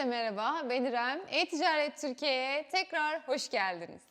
Herkese merhaba, ben İrem. E-Ticaret Türkiye'ye tekrar hoş geldiniz.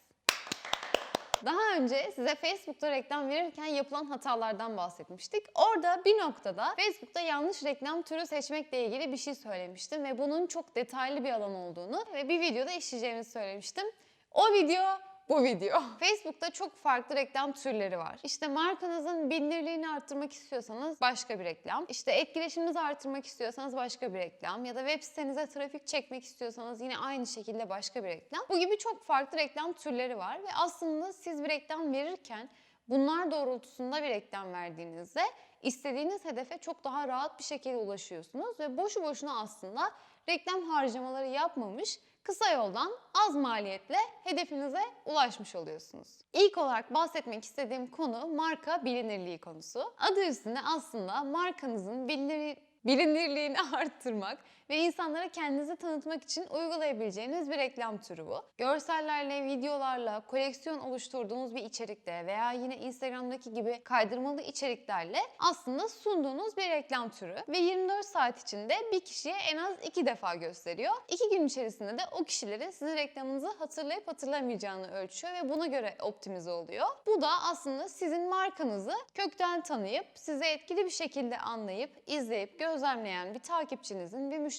Daha önce size Facebook'ta reklam verirken yapılan hatalardan bahsetmiştik. Orada bir noktada Facebook'ta yanlış reklam türü seçmekle ilgili bir şey söylemiştim ve bunun çok detaylı bir alan olduğunu ve bir videoda işleyeceğimizi söylemiştim. O video bu video. Facebook'ta çok farklı reklam türleri var. İşte markanızın bilinirliğini arttırmak istiyorsanız başka bir reklam. İşte etkileşiminizi arttırmak istiyorsanız başka bir reklam. Ya da web sitenize trafik çekmek istiyorsanız yine aynı şekilde başka bir reklam. Bu gibi çok farklı reklam türleri var ve aslında siz bir reklam verirken bunlar doğrultusunda bir reklam verdiğinizde istediğiniz hedefe çok daha rahat bir şekilde ulaşıyorsunuz ve boşu boşuna aslında reklam harcamaları yapmamış kısa yoldan az maliyetle hedefinize ulaşmış oluyorsunuz. İlk olarak bahsetmek istediğim konu marka bilinirliği konusu. Adı üstünde aslında markanızın bilinir bilinirliğini arttırmak ve insanlara kendinizi tanıtmak için uygulayabileceğiniz bir reklam türü bu. Görsellerle, videolarla, koleksiyon oluşturduğunuz bir içerikte veya yine Instagram'daki gibi kaydırmalı içeriklerle aslında sunduğunuz bir reklam türü ve 24 saat içinde bir kişiye en az 2 defa gösteriyor. 2 gün içerisinde de o kişilerin sizin reklamınızı hatırlayıp hatırlamayacağını ölçüyor ve buna göre optimize oluyor. Bu da aslında sizin markanızı kökten tanıyıp, size etkili bir şekilde anlayıp, izleyip, gözlemleyen bir takipçinizin, bir müşterinizin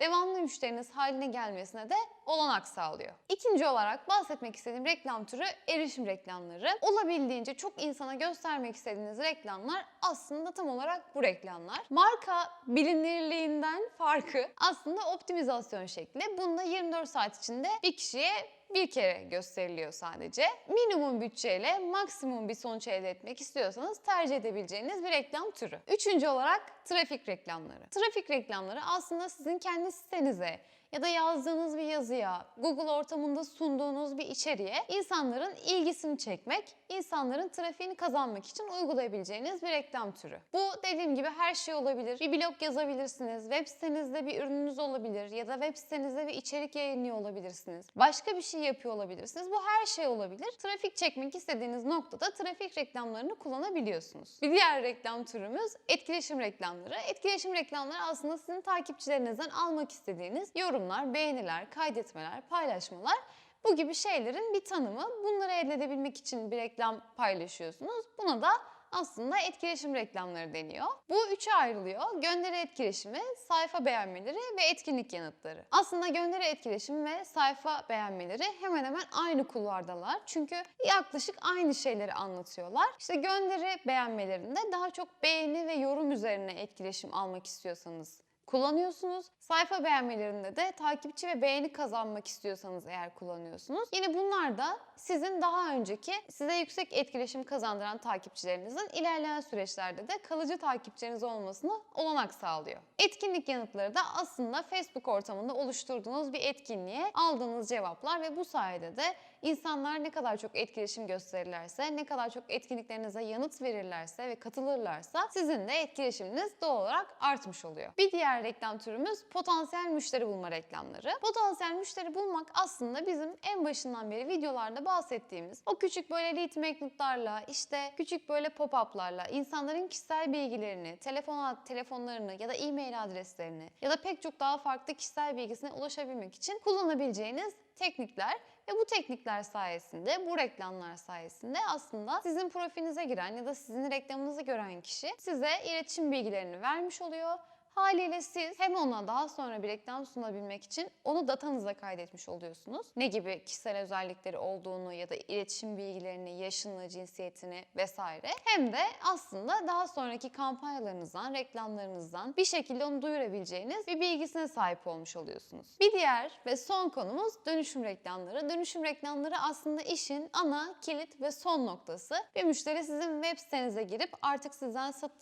devamlı müşteriniz haline gelmesine de olanak sağlıyor. İkinci olarak bahsetmek istediğim reklam türü erişim reklamları. Olabildiğince çok insana göstermek istediğiniz reklamlar aslında tam olarak bu reklamlar. Marka bilinirliğinden farkı aslında optimizasyon şekli. Bunda 24 saat içinde bir kişiye bir kere gösteriliyor sadece. Minimum bütçeyle maksimum bir sonuç elde etmek istiyorsanız tercih edebileceğiniz bir reklam türü. Üçüncü olarak trafik reklamları. Trafik reklamları aslında sizin kendi sitenize ya da yazdığınız bir yazıya, Google ortamında sunduğunuz bir içeriğe insanların ilgisini çekmek, insanların trafiğini kazanmak için uygulayabileceğiniz bir reklam türü. Bu dediğim gibi her şey olabilir. Bir blog yazabilirsiniz, web sitenizde bir ürününüz olabilir ya da web sitenizde bir içerik yayınlıyor olabilirsiniz. Başka bir şey yapıyor olabilirsiniz. Bu her şey olabilir. Trafik çekmek istediğiniz noktada trafik reklamlarını kullanabiliyorsunuz. Bir diğer reklam türümüz etkileşim reklamları. Etkileşim reklamları aslında sizin takipçilerinizden almak istediğiniz yorumlar, beğeniler, kaydetmeler, paylaşmalar bu gibi şeylerin bir tanımı. Bunları elde edebilmek için bir reklam paylaşıyorsunuz. Buna da aslında etkileşim reklamları deniyor. Bu üçe ayrılıyor. Gönderi etkileşimi, sayfa beğenmeleri ve etkinlik yanıtları. Aslında gönderi etkileşimi ve sayfa beğenmeleri hemen hemen aynı kulvardalar. Çünkü yaklaşık aynı şeyleri anlatıyorlar. İşte gönderi beğenmelerinde daha çok beğeni ve yorum üzerine etkileşim almak istiyorsanız kullanıyorsunuz. Sayfa beğenmelerinde de takipçi ve beğeni kazanmak istiyorsanız eğer kullanıyorsunuz. Yine bunlar da sizin daha önceki size yüksek etkileşim kazandıran takipçilerinizin ilerleyen süreçlerde de kalıcı takipçiniz olmasını olanak sağlıyor. Etkinlik yanıtları da aslında Facebook ortamında oluşturduğunuz bir etkinliğe aldığınız cevaplar ve bu sayede de insanlar ne kadar çok etkileşim gösterirlerse, ne kadar çok etkinliklerinize yanıt verirlerse ve katılırlarsa sizin de etkileşiminiz doğal olarak artmış oluyor. Bir diğer reklam türümüz potansiyel müşteri bulma reklamları. Potansiyel müşteri bulmak aslında bizim en başından beri videolarda bahsettiğimiz o küçük böyle lead magnetlarla, işte küçük böyle pop-up'larla insanların kişisel bilgilerini, telefon telefonlarını ya da e-mail adreslerini ya da pek çok daha farklı kişisel bilgisine ulaşabilmek için kullanabileceğiniz teknikler ve bu teknikler sayesinde, bu reklamlar sayesinde aslında sizin profilinize giren ya da sizin reklamınızı gören kişi size iletişim bilgilerini vermiş oluyor. Haliyle siz hem ona daha sonra bir reklam sunabilmek için onu datanıza kaydetmiş oluyorsunuz. Ne gibi kişisel özellikleri olduğunu ya da iletişim bilgilerini, yaşını, cinsiyetini vesaire. Hem de aslında daha sonraki kampanyalarınızdan, reklamlarınızdan bir şekilde onu duyurabileceğiniz bir bilgisine sahip olmuş oluyorsunuz. Bir diğer ve son konumuz dönüşüm reklamları. Dönüşüm reklamları aslında işin ana, kilit ve son noktası. Bir müşteri sizin web sitenize girip artık sizden sat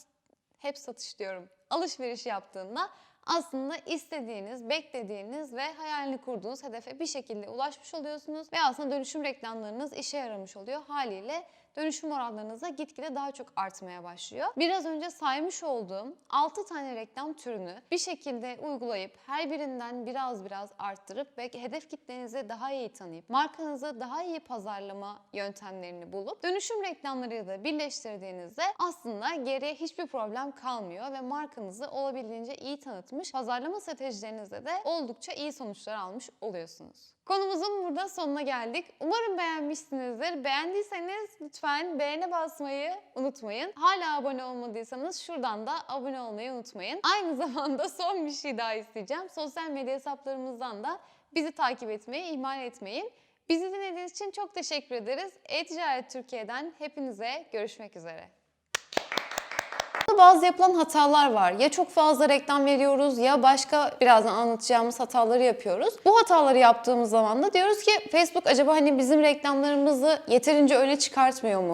hep satış diyorum. Alışveriş yaptığında aslında istediğiniz, beklediğiniz ve hayalini kurduğunuz hedefe bir şekilde ulaşmış oluyorsunuz ve aslında dönüşüm reklamlarınız işe yaramış oluyor. Haliyle dönüşüm oranlarınız da gitgide daha çok artmaya başlıyor. Biraz önce saymış olduğum 6 tane reklam türünü bir şekilde uygulayıp her birinden biraz biraz arttırıp ve hedef kitlenizi daha iyi tanıyıp markanızı daha iyi pazarlama yöntemlerini bulup dönüşüm reklamlarıyla birleştirdiğinizde aslında geriye hiçbir problem kalmıyor ve markanızı olabildiğince iyi tanıtmış, pazarlama stratejilerinizde de oldukça iyi sonuçlar almış oluyorsunuz. Konumuzun burada sonuna geldik. Umarım beğenmişsinizdir. Beğendiyseniz lütfen beğene basmayı unutmayın. Hala abone olmadıysanız şuradan da abone olmayı unutmayın. Aynı zamanda son bir şey daha isteyeceğim. Sosyal medya hesaplarımızdan da bizi takip etmeyi ihmal etmeyin. Bizi dinlediğiniz için çok teşekkür ederiz. E-Ticaret Türkiye'den hepinize görüşmek üzere. Bazı yapılan hatalar var. Ya çok fazla reklam veriyoruz ya başka birazdan anlatacağımız hataları yapıyoruz. Bu hataları yaptığımız zaman da diyoruz ki Facebook acaba hani bizim reklamlarımızı yeterince öne çıkartmıyor mu?